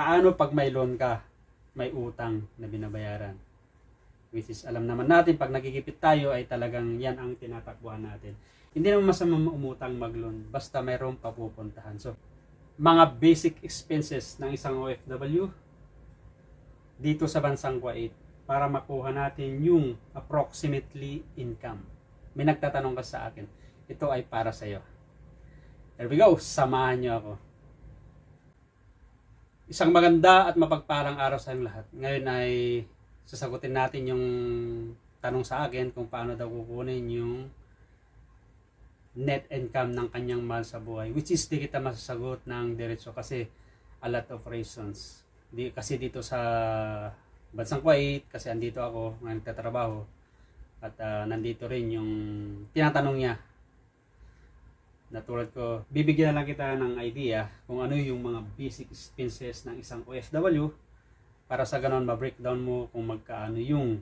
paano pag may loan ka, may utang na binabayaran? Which is, alam naman natin, pag nagigipit tayo, ay talagang yan ang tinatakbuhan natin. Hindi naman masama umutang mag-loan, basta mayroong papupuntahan. So, mga basic expenses ng isang OFW dito sa bansang Kuwait para makuha natin yung approximately income. May nagtatanong ka sa akin, ito ay para sa iyo. There we go, samahan niyo ako. Isang maganda at mapagpalang araw sa inyong lahat. Ngayon ay sasagutin natin yung tanong sa akin kung paano daw kukunin yung net income ng kanyang mahal sa buhay. Which is di kita masasagot ng diretso kasi a lot of reasons. Di, kasi dito sa bansang Kuwait, kasi andito ako, nagtatrabaho. At ah, nandito rin yung tinatanong niya na tulad ko, bibigyan lang kita ng idea kung ano yung mga basic expenses ng isang OFW para sa ganon ma-breakdown mo kung magkaano yung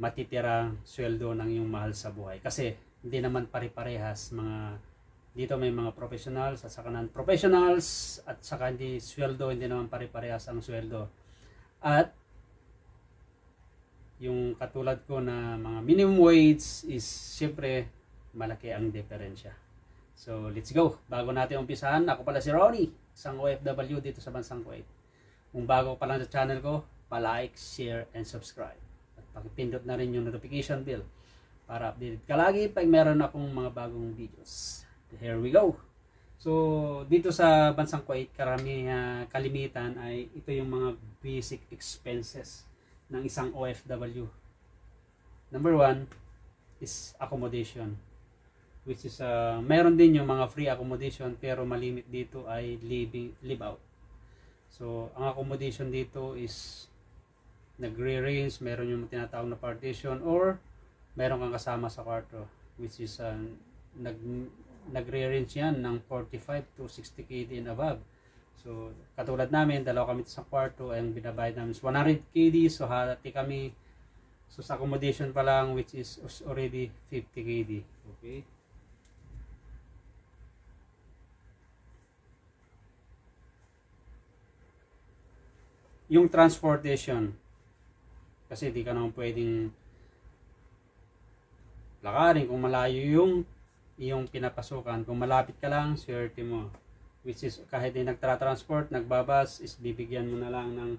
matitira sweldo ng yung mahal sa buhay. Kasi hindi naman pare-parehas mga dito may mga professionals at saka non-professionals at saka hindi sweldo, hindi naman pare-parehas ang sweldo. At yung katulad ko na mga minimum wage is syempre malaki ang diferensya. So, let's go. Bago natin umpisahan, ako pala si Ronnie, isang OFW dito sa Bansang Kuwait. Kung bago pa lang sa channel ko, pa-like, share, and subscribe. At pakipindot na rin yung notification bell para updated ka lagi pag meron akong mga bagong videos. Here we go. So, dito sa Bansang Kuwait, karami, ah, kalimitan ay ito yung mga basic expenses ng isang OFW. Number one is accommodation which is uh, meron din yung mga free accommodation pero malimit dito ay living live out. So, ang accommodation dito is nagre-range, meron yung tinatawag na partition or meron kang kasama sa kwarto which is uh, nag nagre-range yan ng 45 to 60 KD and above. So, katulad namin, dalawa kami sa kwarto, ang binabayad namin is 100 KD, so hati kami so sa accommodation pa lang which is already 50 KD. Okay? Yung transportation. Kasi di ka naman pwedeng lakarin kung malayo yung yung pinapasukan. Kung malapit ka lang swerte mo. Which is kahit di nagtra-transport nagbabas is bibigyan mo na lang ng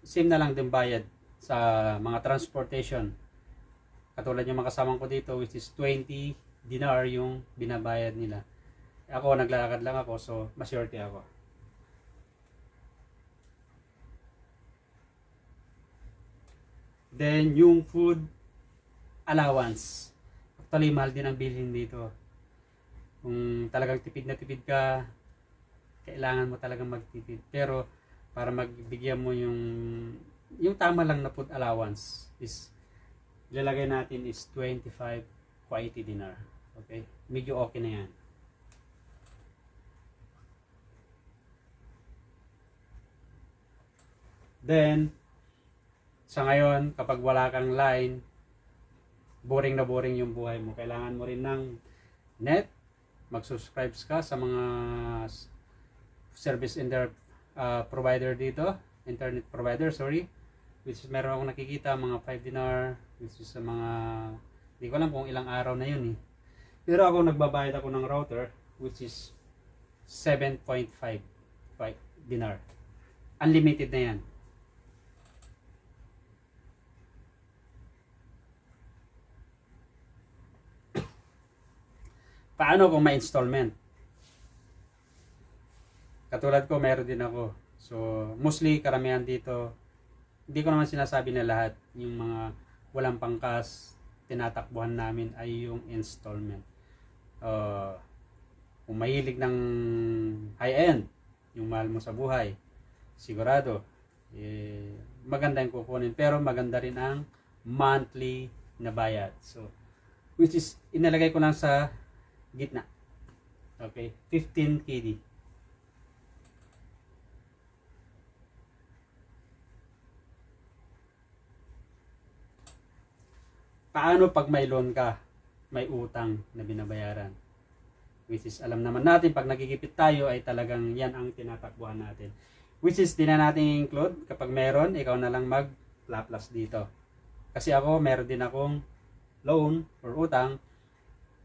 same na lang din bayad sa mga transportation. Katulad yung mga kasamang ko dito which is 20 dinar yung binabayad nila. Ako naglalakad lang ako so maswerte ako Then, yung food allowance. Actually, mahal din ang bilhin dito. Kung talagang tipid na tipid ka, kailangan mo talagang magtipid. Pero, para magbigyan mo yung yung tama lang na food allowance is lalagay natin is 25 quality dinar. Okay? Medyo okay na yan. Then, sa ngayon, kapag wala kang line, boring na boring yung buhay mo. Kailangan mo rin ng net, mag-subscribe ka sa mga service inter uh, provider dito, internet provider, sorry. Which is meron akong nakikita, mga 5 dinar, which is sa mga, hindi ko alam kung ilang araw na yun eh. Pero ako nagbabayad ako ng router, which is 7.5 dinar. Unlimited na yan. Paano kung may installment? Katulad ko, meron din ako. So, mostly karamihan dito, hindi ko naman sinasabi na lahat, yung mga walang pangkas, tinatakbuhan namin ay yung installment. Uh, kung mahilig ng high-end, yung mahal mo sa buhay, sigurado, eh, maganda yung kukunin. Pero maganda rin ang monthly na bayad. So, which is, inalagay ko lang sa gitna. Okay, 15 KD. Paano pag may loan ka, may utang na binabayaran? Which is alam naman natin pag nagigipit tayo ay talagang yan ang tinatakbuhan natin. Which is di na natin include kapag meron, ikaw na lang mag laplas dito. Kasi ako meron din akong loan or utang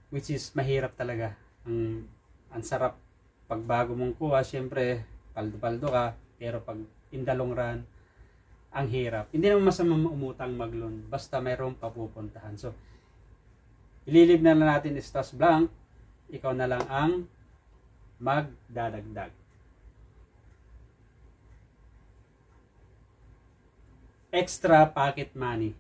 which is mahirap talaga. Ang ang sarap pag bago mong kuha, syempre paldo-paldo ka, pero pag in the long run, ang hirap. Hindi naman masama umutang mag-loan, basta mayroong papupuntahan. So, ililib na lang natin istas blank, ikaw na lang ang magdadagdag. Extra pocket money.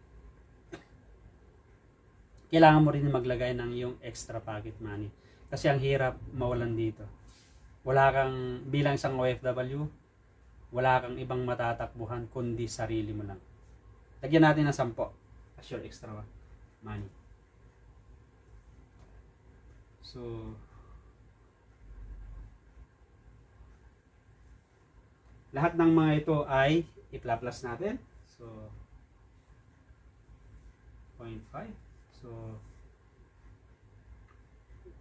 Kailangan mo rin maglagay ng yung extra pocket money. Kasi ang hirap mawalan dito. Wala kang, bilang isang OFW, wala kang ibang matatakbuhan kundi sarili mo lang. Lagyan natin ng 10 as your extra money. So, lahat ng mga ito ay ipla-plus natin. So, 0.5. So,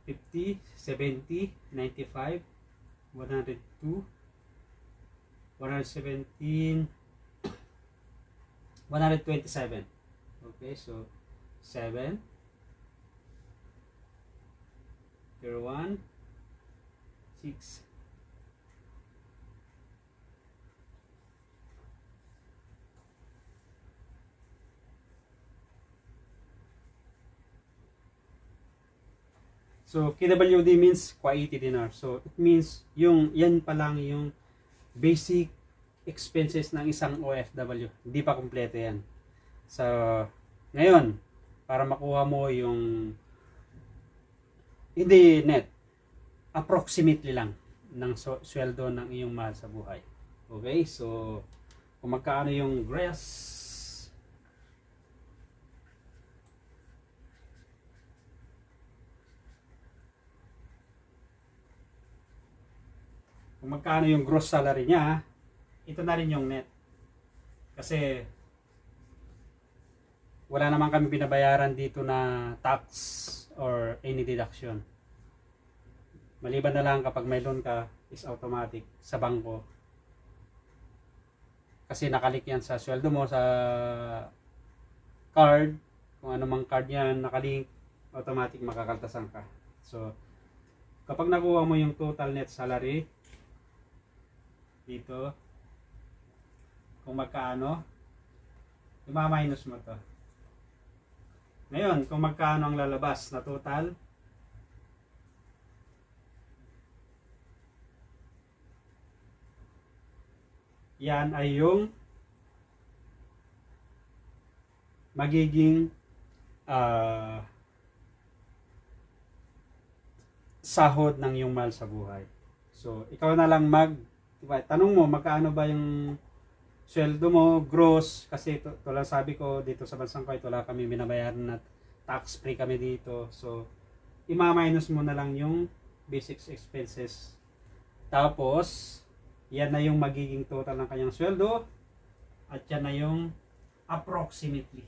50, 70, 95, 102, 117, 127. Okay, so 7, 01, 6, So, KWD means quality dinar. So, it means yung, yan pa lang yung basic expenses ng isang OFW. Hindi pa kumpleto yan. So, ngayon, para makuha mo yung hindi net, approximately lang ng sweldo ng iyong mahal sa buhay. Okay? So, kung magkaano yung gross kung magkano yung gross salary niya, ito na rin yung net. Kasi wala naman kami binabayaran dito na tax or any deduction. Maliban na lang kapag may loan ka is automatic sa bangko. Kasi nakalik yan sa sweldo mo sa card. Kung ano mang card yan nakalink, automatic makakaltasan ka. So, kapag nakuha mo yung total net salary, dito. Kung magkaano i-minus mo to. Ngayon kung magkaano ang lalabas na total? Yan ay yung magiging ah, sahod ng iyong mahal sa buhay. So, ikaw na lang mag Diba? Tanong mo, magkano ba yung sweldo mo, gross, kasi tulad sabi ko, dito sa bansang Kuwait, wala kami binabayaran na tax free kami dito. So, ima-minus mo na lang yung basic expenses. Tapos, yan na yung magiging total ng kanyang sweldo at yan na yung approximately.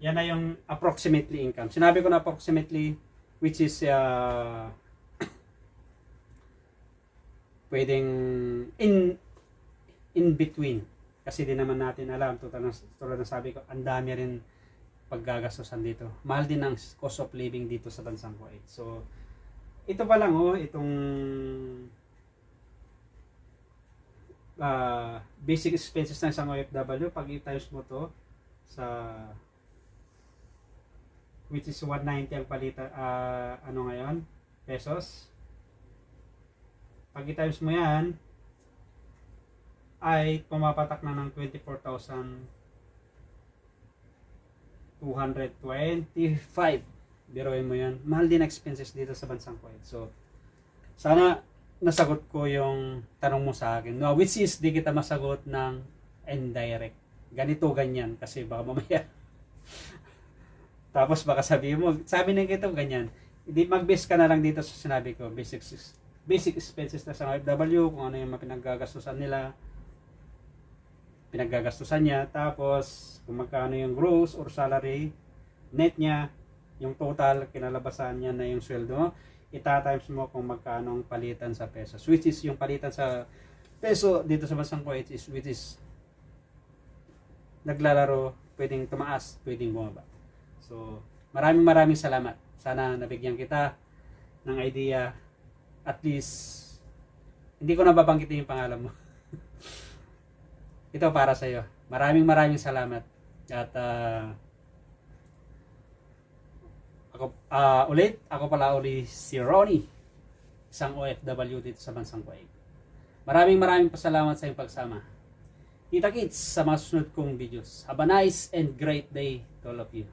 Yan na yung approximately income. Sinabi ko na approximately which is uh, pwedeng in in between. Kasi di naman natin alam tulad ng, sabi ko ang dami rin paggagastosan dito. Mahal din ang cost of living dito sa bansang Kuwait. So ito pa lang oh itong uh, basic expenses ng isang OFW pag i-times mo to sa which is 190 ang palita ah, ano ngayon? Pesos? Pag i-times mo yan ay pumapatak na ng 24,225 biroin mo yan mahal din expenses dito sa bansang Kuwait. So sana nasagot ko yung tanong mo sa akin. No, which is di kita masagot ng indirect. Ganito ganyan. Kasi baka mamaya tapos baka sabihin mo, sabi na kita ganyan. Hindi mag-base ka na lang dito sa sinabi ko, basic basic expenses na sa OFW, kung ano yung mga pinaggagastusan nila, pinaggagastusan niya, tapos kung magkano yung gross or salary, net niya, yung total, kinalabasan niya na yung sweldo itatimes mo kung magkano ang palitan sa pesos. Which is yung palitan sa peso dito sa bansang Kuwait is which is naglalaro, pwedeng tumaas, pwedeng bumaba. So, maraming maraming salamat. Sana nabigyan kita ng idea at least hindi ko na babanggitin yung pangalan mo. Ito para sa iyo. Maraming maraming salamat. At ah, ako ah, ulit, ako pala uli si Ronnie, isang OFW dito sa bansang Kuwait. Maraming maraming pasalamat sa iyong pagsama. Kita kits sa mga susunod kong videos. Have a nice and great day to all of you.